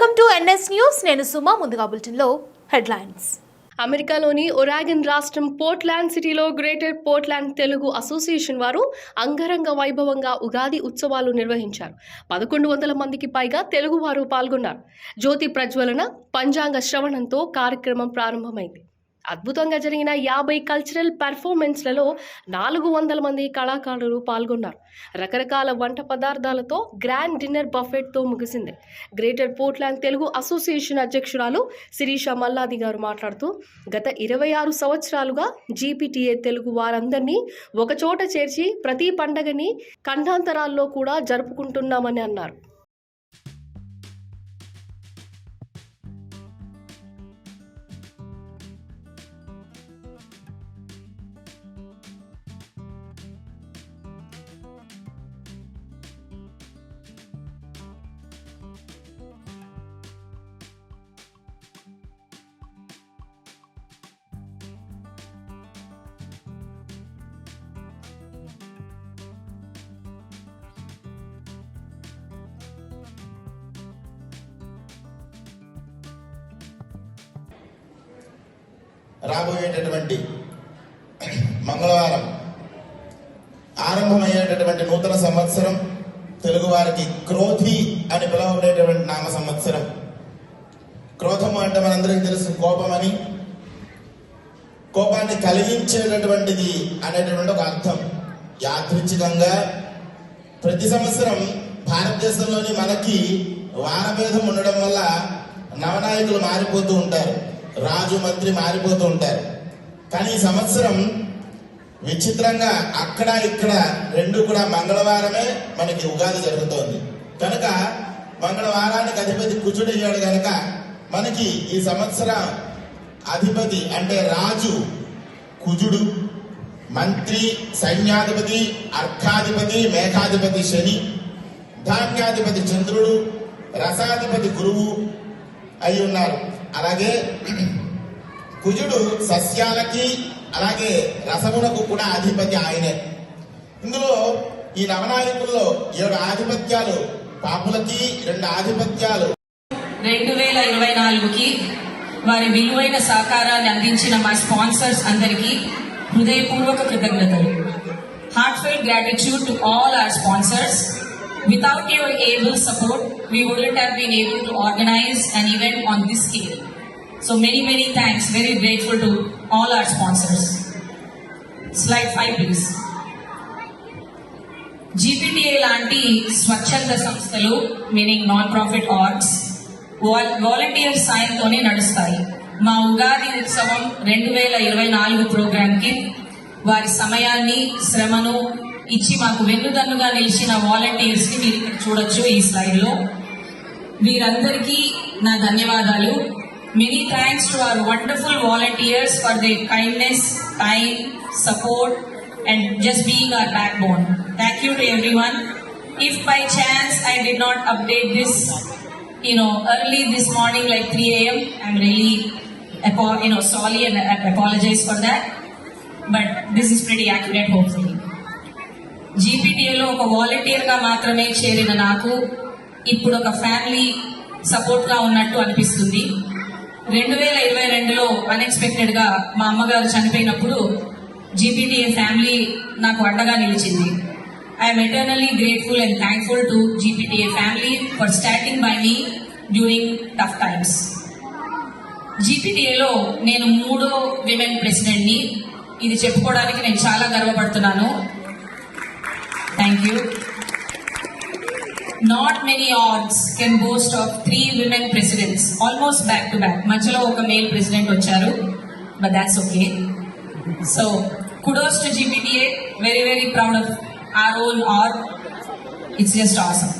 Welcome to NS news. నేను సుమా ముందుగా బులెటిన్లో హెడ్లైన్స్. అమెరికాలోని ఒరాగన్ రాష్ట్రం పోర్ట్లాండ్ సిటీలో గ్రేటర్ పోర్ట్లాండ్ తెలుగు అసోసియేషన్ వారు అంగరంగ వైభవంగా ఉగాది ఉత్సవాలు నిర్వహించారు. పదకొండు వందల మందికి పైగా తెలుగువారు పాల్గొన్నారు. జ్యోతి ప్రజ్వలన పంచాంగ శ్రవణంతో కార్యక్రమం ప్రారంభమైంది. అద్భుతంగా జరిగిన యాభై కల్చరల్ పెర్ఫార్మెన్స్లలో నాలుగు వందల మంది కళాకారులు పాల్గొన్నారు. రకరకాల వంట పదార్థాలతో గ్రాండ్ డిన్నర్ బఫెట్తో ముగిసింది. గ్రేటర్ పోర్ట్లాండ్ తెలుగు అసోసియేషన్ అధ్యక్షురాలు శిరీష మల్లాది గారు మాట్లాడుతూ గత ఇరవై ఆరు సంవత్సరాలుగా జీపీటీఏ తెలుగు వారందరినీ ఒకచోట చేర్చి ప్రతి పండగని ఖండాంతరాల్లో కూడా జరుపుకుంటున్నామని అన్నారు. రాబోయేటటువంటి మంగళవారం ఆరంభమయ్యేటటువంటి నూతన సంవత్సరం తెలుగువారికి క్రోధి అని పిలువబడేటువంటి నామ సంవత్సరం. క్రోధము అంటే మనందరికీ తెలుసు కోపమని. కోపాన్ని కలిగించేటటువంటిది అనేటటువంటి ఒక అర్థం. యాదృచ్ఛికంగా ప్రతి సంవత్సరం భారతదేశంలోని మనకి వారభేదం ఉండడం వల్ల నవనాయకులు మారిపోతూ ఉంటారు. రాజు మంత్రి మారిపోతూ ఉంటారు. కానీ ఈ సంవత్సరం విచిత్రంగా అక్కడ ఇక్కడ రెండు కూడా మంగళవారమే మనకి ఉగాది జరుగుతోంది. కనుక మంగళవారానికి అధిపతి కుజుడయ్యాడు కనుక మనకి ఈ సంవత్సర అధిపతి అంటే రాజు కుజుడు మంత్రి సైన్యాధిపతి అర్థాధిపతి మేఘాధిపతి శని ధాన్యాధిపతి చంద్రుడు రసాధిపతి గురువు అయి ఉన్నారు. అలాగే కుజుడు సస్యాలకి అలాగే రసమునకు కూడా అధిపతి ఆయనే. ఇందులో ఈ నవనాయకుల్లో ఏడు ఆధిపత్యాలు పాపులకి రెండు ఆధిపత్యాలు. రెండు వేల ఇరవై నాలుగుకి వారి విలువైన సహకారాన్ని అందించిన మా స్పాన్సర్స్ అందరికీ హృదయపూర్వక కృతజ్ఞతలు. Heartfelt gratitude to all our sponsors Without your able support we wouldn't have been able to organise an event on this scale. So many, many thanks very grateful to all our sponsors slide five please GPTA లాంటి స్వచ్ఛంద సంస్థలు meaning non profit arts volunteer సాయంతోనే నడుస్తాయి. మా ఉగాది ఉత్సవం రెండు వేల ఇరవై నాలుగు ప్రోగ్రామ్కి వారి సమయాన్ని శ్రమను ఇచ్చి మాకు వెన్నుదన్నుగా నిలిచిన వాలంటీర్స్ని మీరు ఇక్కడ చూడొచ్చు ఈ స్లైడ్లో. వీరందరికీ నా ధన్యవాదాలు. Many thanks to our wonderful volunteers for the kindness time support and just being our backbone thank you to everyone if by chance I did not update this you know early this morning like three AM I'm really you know sorry and apologise for that but this is very accurate hopeful జీపీటీఏలో ఒక వాలంటీర్గా మాత్రమే చేరిన నాకు ఇప్పుడు ఒక family సపోర్ట్గా ఉన్నట్టు అనిపిస్తుంది. రెండు వేల ఇరవై రెండులో అన్ఎక్స్పెక్టెడ్గా మా అమ్మగారు చనిపోయినప్పుడు జీపీటీఏ ఫ్యామిలీ నాకు అండగా నిలిచింది. I'm eternally grateful and thankful to GPTA family for standing by me during tough times జీపీటీఏలో నేను మూడో విమెన్ ప్రెసిడెంట్ని ఇది చెప్పుకోవడానికి నేను చాలా గర్వపడుతున్నాను. Thank you. Not many odds can boast of three women presidents, almost back to back. Manchalo oka male president ocharu, but that's okay. So, kudos to GPTA. Very, very proud of our own org. It's just awesome.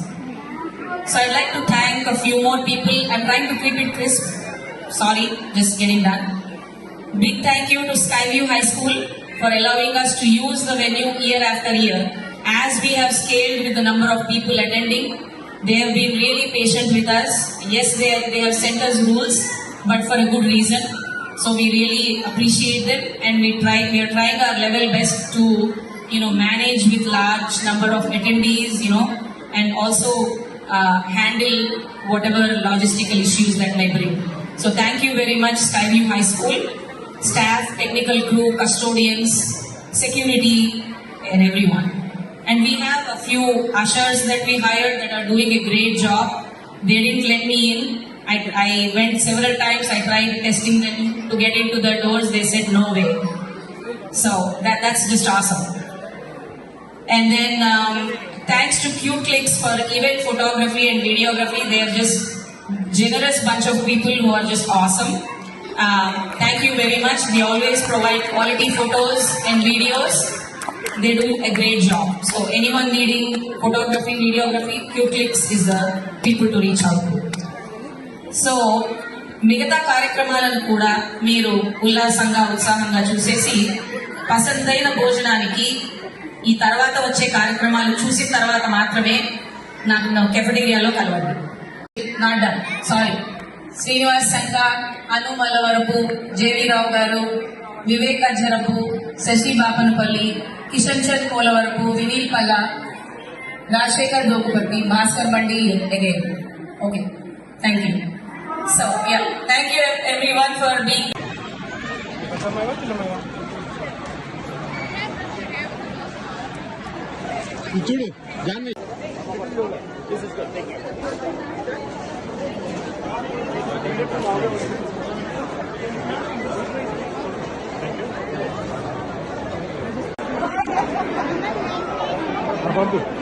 So I'd like to thank a few more people. I'm trying to keep it crisp. Sorry, just getting done. Big thank you to Skyview High School for allowing us to use the venue year after year. As we have scaled with the number of people attending, they have been really patient with us. Yes, they, they have sent us rules, but for a good reason. So we really appreciate them and we try, we are trying our level best to, you know, manage with large number of attendees, you know, and also uh, handle whatever logistical issues that may bring. So thank you very much, Skyview High School, staff, technical crew, custodians, security, and everyone. And we have a few ushers that we hired that are doing a great job. They didn't let me in. I, I went several times. I tried testing them to get into the doors. They said no way. So that, that's just awesome. And then um, thanks to Q-Clicks for event photography and videography. They are just generous bunch of people who are just awesome. Um, thank you very much. They always provide quality photos and videos. They do a great job. So anyone needing photography, videography, Q-Clicks is the people to reach out to. So మిగతా కార్యక్రమాలను కూడా మీరు ఉల్లాసంగా ఉత్సాహంగా చూసేసి పసందైన భోజనానికి ఈ తర్వాత వచ్చే కార్యక్రమాలు చూసిన తర్వాత మాత్రమే నాకు కెఫెటేరియాలో కలవండి నాట్ డన్ సారీ శ్రీనివాస్ సంఘ అను మల్లవరపు జేవీరావు గారు వివేకాజరపు అజ్జరపు శశి బాపనపల్లి కిషన్ చంద్ పోలవరపు వినీల్ పల్ల Rajasekhar దోకుపట్టి Bhaskar Bandi again okay thank you so yeah thank you everyone for being చూడు జాన్వి bu.